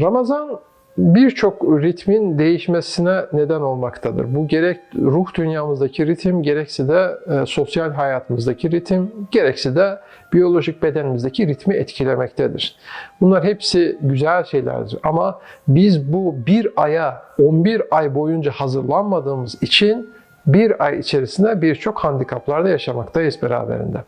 Ramazan birçok ritmin değişmesine neden olmaktadır. Bu gerek ruh dünyamızdaki ritim, gerekse de e, sosyal hayatımızdaki ritim, gerekse de biyolojik bedenimizdeki ritmi etkilemektedir. Bunlar hepsi güzel şeylerdir ama biz bu bir aya, 11 ay boyunca hazırlanmadığımız için bir ay içerisinde birçok handikaplarda yaşamaktayız beraberinde.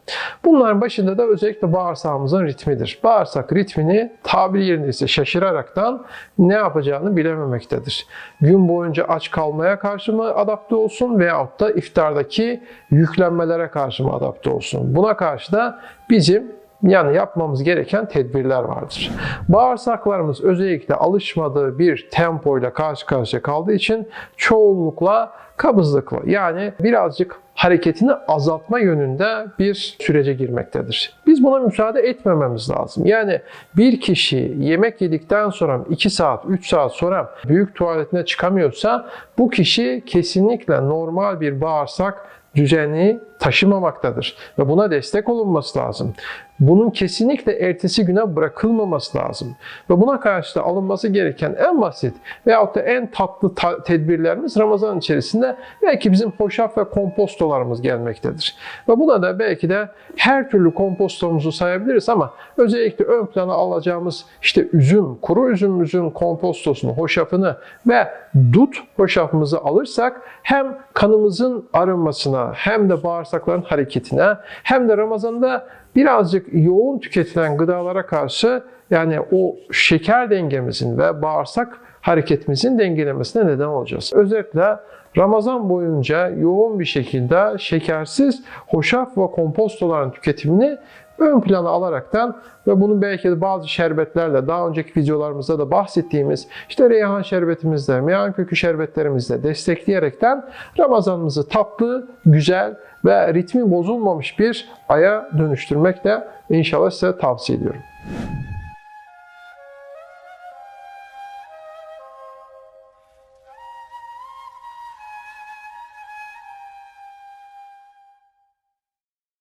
Bunların başında da özellikle bağırsağımızın ritmidir. Bağırsak ritmini tabiri yerindeyse şaşıraraktan ne yapacağını bilememektedir. Gün boyunca aç kalmaya karşı mı adapte olsun veyahut da iftardaki yüklenmelere karşı mı adapte olsun? Buna karşı da bizim yani yapmamız gereken tedbirler vardır. Bağırsaklarımız özellikle alışmadığı bir tempoyla karşı karşıya kaldığı için çoğunlukla kabızlıklı yani birazcık hareketini azaltma yönünde bir sürece girmektedir. Biz buna müsaade etmememiz lazım. Yani bir kişi yemek yedikten sonra 2 saat, 3 saat sonra büyük tuvaletine çıkamıyorsa bu kişi kesinlikle normal bir bağırsak düzeni taşımamaktadır ve buna destek olunması lazım. Bunun kesinlikle ertesi güne bırakılmaması lazım. Ve buna karşı da alınması gereken en basit veyahut da en tatlı ta- tedbirlerimiz Ramazan içerisinde belki bizim hoşaf ve kompostolarımız gelmektedir. Ve buna da belki de her türlü kompostomuzu sayabiliriz ama özellikle ön plana alacağımız işte üzüm, kuru üzümümüzün kompostosunu, hoşafını ve dut hoşafımızı alırsak hem kanımızın arınmasına hem de bağırsakların hareketine hem de Ramazan'da birazcık yoğun tüketilen gıdalara karşı yani o şeker dengemizin ve bağırsak hareketimizin dengelemesine neden olacağız. Özetle Ramazan boyunca yoğun bir şekilde şekersiz hoşaf ve kompostoların tüketimini ön plana alaraktan ve bunu belki de bazı şerbetlerle daha önceki videolarımızda da bahsettiğimiz işte reyhan şerbetimizle, meyan kökü şerbetlerimizle destekleyerekten Ramazanımızı tatlı, güzel ve ritmi bozulmamış bir aya dönüştürmekle inşallah size tavsiye ediyorum.